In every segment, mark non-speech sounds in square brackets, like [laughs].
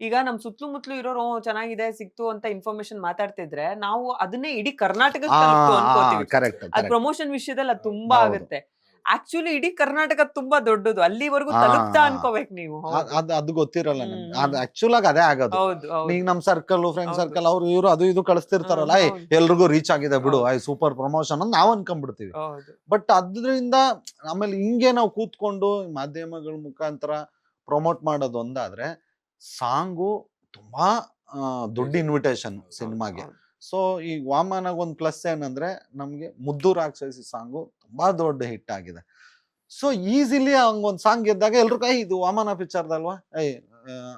ಈಗ ನಮ್ ಸುತ್ತಮುತ್ತಲು ಇರೋರು "ಓ, ಚೆನ್ನಾಗಿದೆ ಸಿಕ್ತು ಅಂತ ಇನ್ಫಾರ್ಮೇಶನ್ ಮಾತಾಡ್ತಿದ್ರೆ ನಾವು ಅದನ್ನೇ ಇಡೀ ಕರ್ನಾಟಕ ಕರೆಕ್ಟ್ ಅದ್ ಪ್ರಮೋಷನ್ ವಿಷಯದಲ್ಲಿ ಅದು ತುಂಬಾ ಹೌದು. ಆಗುತ್ತೆ ಆಕ್ಚುಲಿ ಇಡೀ ಕರ್ನಾಟಕ ತುಂಬಾ ದೊಡ್ಡದು ಅಲ್ಲಿವರೆಗೂ ಆ, ತಲುಪ್ತಾ ಆ. ಅನ್ಕೋಬೇಕು ನೀವು ಹೌದು. ಅದು ಅದು ಗೊತ್ತಿರಲ್ಲ ನಮ್ಗೆ ಹ್ಮ್. ಅದು ಆಕ್ಚುಲ್ ಆಗಿ ಅದೇ ಆಗೋದು ಹೌದು ಹೌದು ಈಗ ನಮ್ ಸರ್ಕಲ್ ಫ್ರೆಂಡ್ ಹೌದು. ಸರ್ಕಲ್ ಅವ್ರು ಇವ್ರು ಅದು ಇದು ಕಳಿಸ್ತಿರ್ತಾರಲ್ಲ ಹ್ಮ್, ಏ, ಹೌದು. ಎಲ್ರಿಗೂ ರೀಚ್ ಆಗಿದೆ ಬಿಡು ಹೌದು. ಐ ಸೂಪರ್ ಪ್ರಮೋಷನ್ ಅಂತ ನಾವ್ ಅನ್ಕೊಂಡ್ಬಿಡ್ತೀವಿ ಹೌದು ಬಟ್ ಅದರಿಂದ ಆಮೇಲೆ ಹಿಂಗೆ ನಾವು ಕೂತ್ಕೊಂಡು ಮಾಧ್ಯಮಗಳ ಮುಖಾಂತರ ಪ್ರಮೋಟ್ ಮಾಡೋದು ಒಂದಾದ್ರೆ ಸಾಂಗು ತುಂಬಾ ದೊಡ್ಡ ಇನ್ವಿಟೇಷನ್ ಸಿನಿಮಾಗೆ. ಸೊ ಈ ವಾಮನಾಗ ಒಂದು ಪ್ಲಸ್ ಏನಂದ್ರೆ ನಮ್ಗೆ ಮುದ್ದು ರಾಕ್ಷಸಿ ಸಾಂಗು ತುಂಬಾ ದೊಡ್ಡ ಹಿಟ್ ಆಗಿದೆ. ಸೊ ಈಸಿಲಿ ಹಂಗೊಂದು ಸಾಂಗ್ ಗೆದ್ದಾಗ ಎಲ್ರು ಕೈ ಇದು ವಾಮನ ಪಿಕ್ಚರ್ದಲ್ವಾ ಐ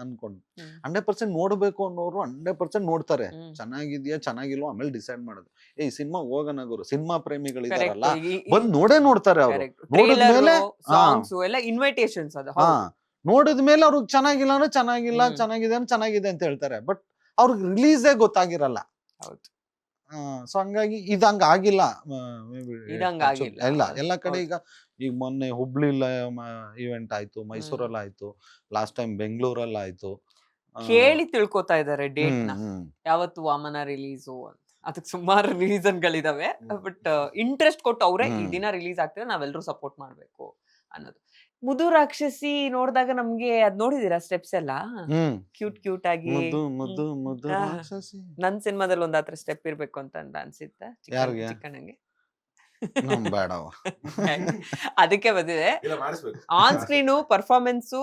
ಅನ್ಕೊಂಡು. ಹಂಡ್ರೆಡ್ ಪರ್ಸೆಂಟ್ ನೋಡ್ಬೇಕು ಅನ್ನೋರು ಹಂಡ್ರೆಡ್ ಪರ್ಸೆಂಟ್ ನೋಡ್ತಾರೆ. ಚೆನ್ನಾಗಿದ್ಯಾ ಚೆನ್ನಾಗಿಲ್ವಾ ಆಮೇಲೆ ಡಿಸೈಡ್ ಮಾಡೋದು. ಏ ಸಿನಿಮಾ ಹೋಗೋಣ ಗುರು. ಸಿನಿಮಾ. ಪ್ರೇಮಿಗಳಿದಾರಲ್ಲ ಬಂದ್ ನೋಡೇ ನೋಡ್ತಾರೆ ಅವರು. ನೋಡಿದ್ಮೇಲೆ ಇನ್ವಿಟೇಷನ್ಸ್ ಅದು. ಹಾ. ಹೌದು. ನೋಡಿದ್ಮೇಲೆ ಅವ್ರಿಗೆ ಚೆನ್ನಾಗಿಲ್ಲ ಅಂದ್ರೆ ಚೆನ್ನಾಗಿಲ್ಲ. ಚೆನ್ನಾಗಿದೆ ಅಂದ್ರೆ ಚೆನ್ನಾಗಿದೆ ಅಂತ ಹೇಳ್ತಾರೆ ಬಟ್ ಅವ್ರಿಗೆ ರಿಲೀಸೇ ಗೊತ್ತಾಗಿರಲ್ಲ ಹೌದು. ಸೊ ಹಂಗಾಗಿ ಇದು ಹಂಗ ಆಗಿಲ್ಲ. ಇಲ್ಲ ಎಲ್ಲ ಕಡೆ ಈಗ ಈಗ ಮೊನ್ನೆ ಹುಬ್ಳಿ ಇವೆಂಟ್ ಆಯ್ತು ಮೈಸೂರಲ್ಲಿ ಆಯ್ತು ಲಾಸ್ಟ್ ಟೈಮ್ ಬೆಂಗಳೂರಲ್ಲಿ ಆಯ್ತು ಕೇಳಿ ತಿಳ್ಕೊತಾ ಇದಾರೆ ಡೇಟ್ನ. ಯಾವತ್ತು ವಾಮನ ರಿಲೀಸು ಅಂತ ಅದಕ್ಕೆ ಸುಮಾರು ರೀಸನ್ ಗಳಿದಾವೆ. ಬಟ್ ಇಂಟ್ರೆಸ್ಟ್ ಕೊಟ್ಟು ಅವರೇ ಈ. ದಿನ ರಿಲೀಸ್ ಆಗ್ತಿದ್ರೆ ನಾವೆಲ್ಲರೂ ಸಪೋರ್ಟ್ ಮಾಡ್ಬೇಕು ಅನ್ನೋದು ಮುದು ರಾಕ್ಷಸಿ ನೋಡಿದಾಗ ನಮ್ಗೆ ಅದ್ ನೋಡಿದೀರಾ ಸ್ಟೆಪ್ಸ್ ಎಲ್ಲ? ಹ್ಮ್. ಕ್ಯೂಟ್ ಕ್ಯೂಟ್ ಆಗಿ ಮುದ್ದು ಮುದ್ದು ಹ್ಮ್. ಮುದ್ದು ಆ. ರಾಕ್ಷಸಿ. ನನ್ ಸಿನಿಮಾದಲ್ಲಿ ಒಂದ್ ಆತರ ಸ್ಟೆಪ್ ಇರ್ಬೇಕು ಅಂತ ಅನ್ಸಿತ್ತ? ಯಾರ್ಗೆ? ಚಿಕ್ಕಣ್ಣಂಗೆ? ನಮ್ ಬೇಡವ. ಅದಕ್ಕೆ ಬಂದಿದೆ. ಇಲ್ಲ ಮಾಡಿಸ್ಬೇಕು. ಆನ್ ಸ್ಕ್ರೀನು ಪರ್ಫಾರ್ಮೆನ್ಸು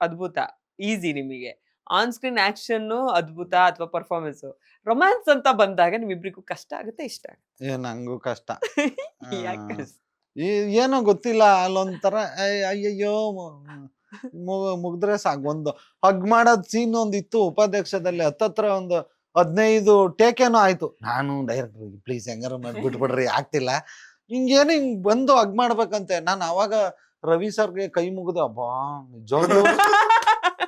ಅದ್ಭುತ. ಈಸಿ ನಿಮಗೆ. ಆನ್ ಸ್ಕ್ರೀನ್ ಆಕ್ಷನ್ ಅದ್ಭುತ ಅಥವಾ ಪರ್ಫಾರ್ಮೆನ್ಸ್. ರೊಮ್ಯಾನ್ಸ್ ಅಂತ ಬಂದಾಗ ನಿಮ್ಮಿಬ್ರಿಗೂ ಕಷ್ಟ ಆಗುತ್ತೆ ಇಷ್ಟ ಆಗುತ್ತೆ? ಏ ನಂಗೂ ಕಷ್ಟ. [laughs] ಯಾಕೆ. ಕಷ್ಟ? ಈ- ಏನೋ ಗೊತ್ತಿಲ್ಲ ಅಲ್ಲೊಂಥರ ಅಯ್ಯಯ್ಯೋ ಮುಗಿದ್ರೆ ಸಾಕು. ಒಂದು ಹಗ್ ಮಾಡೋದ್ ಸೀನ್ ಒಂದು ಇತ್ತು ಉಪಾಧ್ಯಕ್ಷದಲ್ಲಿ ಹತ್ತತ್ರ ಒಂದು ಹದಿನೈದು ಟೇಕೇನೋ ಆಯ್ತು. ನಾನು ಡೈರೆಕ್ಟ್ ಪ್ಲೀಸ್ ಹೆಂಗಾರ ಬಿಟ್ಬಿಡ್ರಿ ಆಗ್ತಿಲ್ಲ. ಹಿಂಗೇನು ಹಿಂಗ್ ಬಂದು ಹಗ್ ಮಾಡ್ಬೇಕಂತೆ. ನಾನು ಅವಾಗ ರವಿ ಸರ್ಗೆ ಕೈ ಮುಗಿದ ಅಬ್ಬಾ ನಿಜವಾಗ್ಲೂ?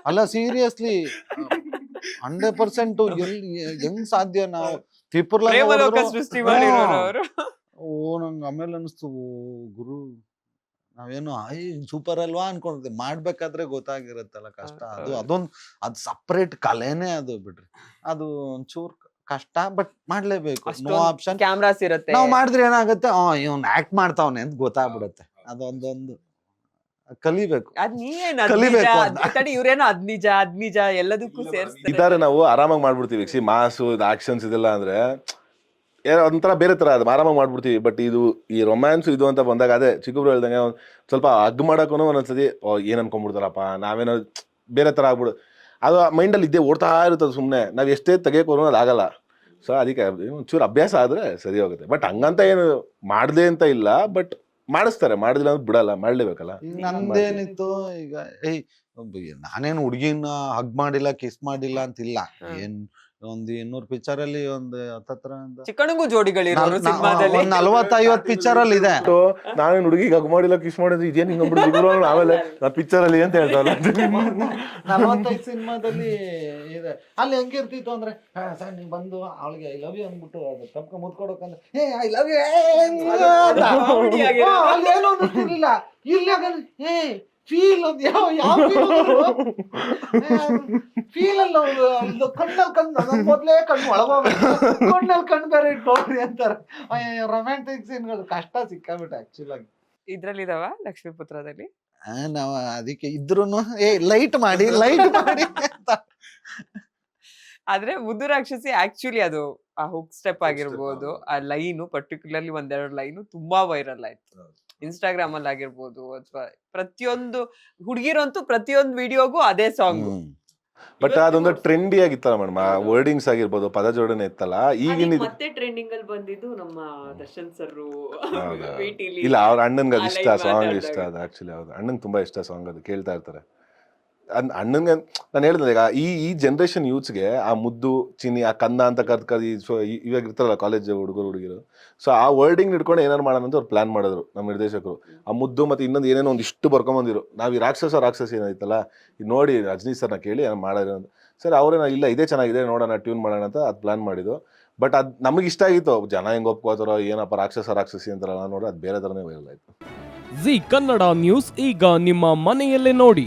ಅಲ್ಲ ಸೀರಿಯಸ್ಲಿ ಹಂಡ್ರೆಡ್ ಪರ್ಸೆಂಟ್ ಎಲ್ಲಿ ಹೆಂಗ್ ಸಾಧ್ಯ ನಾವು? ತ್ರಿಪುರ್ಲ ಓ ನಂಗೆ ಆಮೇಲೆ ಅನಿಸ್ತು ಓ ಗುರು ನಾವೇನು ಐ ಸೂಪರ್ ಅಲ್ವಾ? ಅನ್ಕೊಂಡಿದ್ದೆ ಮಾಡ್ಬೇಕಾದ್ರೆ ಗೊತ್ತಾಗಿರುತ್ತಲ್ಲ ಕಷ್ಟ. ಅದು. ಅದೊಂದು ಅದು ಸಪ್ರೇಟ್ ಕಲೆನೇ ಅದು ಬಿಡ್ರಿ. ಅದು ಒಂಚೂರ್ ಕಷ್ಟ ಬಟ್ ಮಾಡ್ಲೇಬೇಕು. No option. ಕ್ಯಾಮ್ರಾಸ್ ಇರುತ್ತೆ. ನಾವು ಮಾಡಿದ್ರೆ ಏನಾಗುತ್ತೆ? ಆ ಇವ್ನ್ ಆಕ್ಟ್ ಮಾಡ್ತಾವನೆ ಅಂತ ಗೊತ್ತಾಗ್ಬಿಡುತ್ತೆ. ಅದೊಂದೊಂದು ಕಲಿಬೇಕು. ಅದ್ ನೀವೇನು ಕಲಿಬೇಕು ಅದ್ ಅದ್ನ. ತಡಿ ಇವ್ರೇನೋ ಅದ್ ನಿಜ ಅದ್ ನಿಜ ಎಲ್ಲದಕ್ಕೂ ಸೇರಿಸ್ತಾರೆ. ಇದಾರೆ ನಾವು ಆರಾಮಾಗಿ ಮಾಡ್ಬಿಡ್ತೀವಿ. ಸಿ ಮಾಸು ಆಕ್ಷನ್ಸ್ ಇದೆಲ್ಲ ಅಂದ್ರೆ ಏನೋ ಒಂಥರ ಬೇರೆ ತರ ಅದು ಆರಾಮಾಗಿ ಮಾಡ್ಬಿಡ್ತೀವಿ. ಬಟ್ ಇದು ಈ ರೊಮ್ಯಾನ್ಸ್ ಇದು ಅಂತ ಬಂದಾಗ ಅದೇ ಚಿಕ್ಕಬ್ರು ಹೇಳ್ದಂಗೆ ಒಂದ್ ಸ್ವಲ್ಪ ಹಗ್ ಮಾಡೋಕ್ಕೂ ಒಂದೊಂದ್ಸತಿ ಏನು ಏನ್ ಅನ್ಕೊಂಡ್ಬಿಡ್ತಾರಪ್ಪ ನಾವೇನೋ ಬೇರೆ ತರ ಆಗ್ಬಿಡು ಅದು ಮೈಂಡಲ್ಲಿ ಇದ್ದೇ ಓಡ್ತಾ ಇರ್ತದೆ ಸುಮ್ಮನೆ ನಾವು ಎಷ್ಟೇ ತೆಗಿಯೋಕೆ ಅದು ಆಗಲ್ಲ. ಸೊ ಅದಕ್ಕೆ ಒಂಚೂರು ಅಭ್ಯಾಸ ಆದ್ರೆ ಸರಿ ಹೋಗುತ್ತೆ. ಬಟ್ ಹಂಗಂತ ಏನು ಮಾಡ್ದೆ ಅಂತ ಇಲ್ಲ. ಬಟ್ ಮಾಡಿಸ್ತಾರೆ. ಮಾಡಿದ್ರೆ ಅಂದ್ರೆ ಬಿಡಲ್ಲ. ಮಾಡ್ಲೇಬೇಕಲ್ಲ? ಈಗ ನಂದೇನಿತ್ತು ಈಗ ಏಯ್ ನಾನೇನು ಹುಡುಗಿನ ಹಗ್ ಮಾಡಿಲ್ಲ ಕಿಸ್ ಮಾಡಿಲ್ಲ ಅಂತಿಲ್ಲ. ಏನ್ ಒಂದ್ ಇನ್ನೂರ್ ಪಿಕ್ಚರ್ ಅಲ್ಲಿ ಒಂದ್ ಹತ್ತತ್ರ ಚಿಕ್ಕಣಗೂ ಜೋಡಿಗಳಿರೋರು ನಾಲ್- ನಾ- ಸಿನಿಮಾದಲ್ಲಿ. ಒಂದ್ ನಲ್ವತ್ತ್ ಐವತ್ ಪಿಕ್ಚರ್ ಅಲ್ಲಿ ಇದೆ. ನಾನು ಹುಡುಗಿ ಹಗ್ ಮಾಡಿಲ್ಲ ಕಿಸ್ ಮಾಡಿದ್ರು ಇದೇನು ಹಿಂಗ್ ಆಮೇಲೆ ನಾ ಪಿಕ್ಚರ್ ಅಲ್ಲಿ ಅಂತ ಹೇಳ್ತಾವಲ್ಲ ನಲವತ್ತೈದು ಸಿನಿಮಾದಲ್ಲಿ ಇದೆ. ಅಲ್ಲಿ ಹೆಂಗಿರ್ತಿತ್ತು ಅಂದ್ರೆ "ಹಾ, ಸರ್ ನೀವು ಬಂದು ಅವಳಿಗೆ ಐ ಲವ್ ಯು ಅಂದ್ಬಿಟ್ಟು ಅದು ತಪ್ಕ ಏ ಹೇ ಐ ಲವ್ ಯು ಏನು ಇಲ್ಲಿ ಹೇ ಫೀಲ್ ಒಂದು ಯಾವ ಯಾವ ಫೀಲ್ [laughs] ಅಲ್ಲ ಒಂದು ಕಣ್ಣಲ್ಲಿ ಕಣ್ಣು ನನ್ನ ಮೊದ್ಲೇ ಕಣ್ಣು ಒಳಗೋಗ್ಬೇಕು ಕಣ್ಣಲ್ಲಿ ಕಣ್ಣು ಬೇರೆ ಇಟ್ಕೊಳ್ರಿ ಅಂತಾರೆ. ರೊಮ್ಯಾಂಟಿಕ್ ಸೀನ್ಗಳು ಕಷ್ಟ ಸಿಕ್ಕಾಬಿಟ್ಟು ಆಕ್ಚುಲ್ ಆಗಿ. ಇದ್ರಲ್ಲಿದಾವ ಲಕ್ಷ್ಮೀಪುತ್ರದಲ್ಲಿ? ಆ, ನಾವ ಅದಕ್ಕೆ ಇದ್ರೂ ಏ ಲೈಟ್ ಮಾಡಿ ಲೈಟ್ ಮಾಡಿ ಅಂತ. ಆದ್ರೆ ಮುದ್ದು ರಾಕ್ಷಸಿ ಆಕ್ಚುಲಿ ಅದು ಆ ಹುಕ್ ಸ್ಟೆಪ್ ಆಗಿರ್ಬೋದು ಆ ಲೈನು ಪರ್ಟಿಕ್ಯುಲರ್ಲಿ ಒಂದೆರಡು ಲೈನು ತುಂಬಾ ವೈರಲ್ ಆಯ್ತು. ಇನ್ಸ್ಟಾಗ್ರಾಮ್ ಅಲ್ಲಿ ಆಗಿರ್ಬೋದು ಅಥವಾ ಪ್ರತಿಯೊಂದು ಹುಡುಗಿರಂತೂ ಪ್ರತಿಯೊಂದು ವಿಡಿಯೋಗೂ ಅದೇ ಸಾಂಗ್. ಬಟ್ ಅದೊಂದು ಟ್ರೆಂಡಿ ಆಗಿತ್ತಲ್ಲ ಮೇಡಮ್ ವರ್ಡಿಂಗ್ಸ್ ಆಗಿರ್ಬೋದು ಪದ ಜೋಡಣೆ ಇತ್ತಲ್ಲ ಈಗಿನ ಮತ್ತೆ ಟ್ರೆಂಡಿಂಗ್ ಅಲ್ಲಿ ಬಂದಿದ್ದು ನಮ್ಮ ದರ್ಶನ್ ಸರ್? [laughs] ಇಲ್ಲ ಅವ್ರ ಅಣ್ಣನ್ಗೆ ಅದು ಇಷ್ಟ ಸಾಂಗ್ ಇಷ್ಟ ಅದು ಆಕ್ಚುಲಿ ಹೌದು. ಅಣ್ಣನ್ ತುಂಬಾ ಇಷ್ಟ ಸಾಂಗ್ ಅದು ಕೇಳ್ತಾ ಇರ್ತಾರೆ. ಅದ್ ಅಣ್ಣನ್ಗೆ ನಾನು ಹೇಳಿದೆ ಈಗ ಈ ಈ ಜನ್ರೇಷನ್ ಯೂತ್ಸ್ಗೆ ಆ ಮುದ್ದು, ಚಿನ್ನಿ, ಆ ಕಂದ ಅಂತ ಕರ್ದ್ ಸೊ ಇವಾಗ ಇರ್ತಾರಲ್ಲ ಕಾಲೇಜ್ ಹುಡುಗರು, ಹುಡುಗಿರು. ಸೊ ಆ ವರ್ಡಿಂಗ್ ಇಟ್ಕೊಂಡು ಏನಾರು ಮಾಡೋಣ ಅಂತ ಅವ್ರು ಪ್ಲಾನ್ ಮಾಡಿದ್ರು ನಮ್ಮ ನಿರ್ದೇಶಕರು. ಆ ಮುದ್ದು ಮತ್ತು ಇನ್ನೊಂದು ಏನೇನೋ ಒಂದು ಇಷ್ಟು ಬರ್ಕೊಂಬಂದಿರು. ನಾವು ಈ ರಾಕ್ಷಸ ರಾಕ್ಷಸ ಏನಾಯ್ತಲ್ಲ ನೋಡಿ ರಜನಿ ಸರ್ನ ಕೇಳಿ ಏನೋ ಮಾಡಿದ್ರು ಅಂತ. ಸರ್ ಅವರೇನ ಇಲ್ಲ ಇದೇ ಚೆನ್ನಾಗಿದೆ, ನೋಡೋಣ ಟ್ಯೂನ್ ಮಾಡೋಣ ಅಂತ ಅದು ಪ್ಲಾನ್ ಮಾಡಿದ್ರು. ಬಟ್ ಅದು ನಮಗೆ ಇಷ್ಟ ಆಗಿತ್ತು. ಜನ ಹೆಂಗೆ ಒಪ್ಕೋತಾರೋ, ಏನಪ್ಪ ರಾಕ್ಷಸ, ರಾಕ್ಷಸಿ ಅಂತಾರಲ್ಲ ನೋಡಿ ಅದು ಬೇರೆ ಥರನೇ ವೈರಲ್ ಆಯಿತು. ಜಿ ಕನ್ನಡ ನ್ಯೂಸ್ ಈಗ ನಿಮ್ಮ ಮನೆಯಲ್ಲೇ ನೋಡಿ.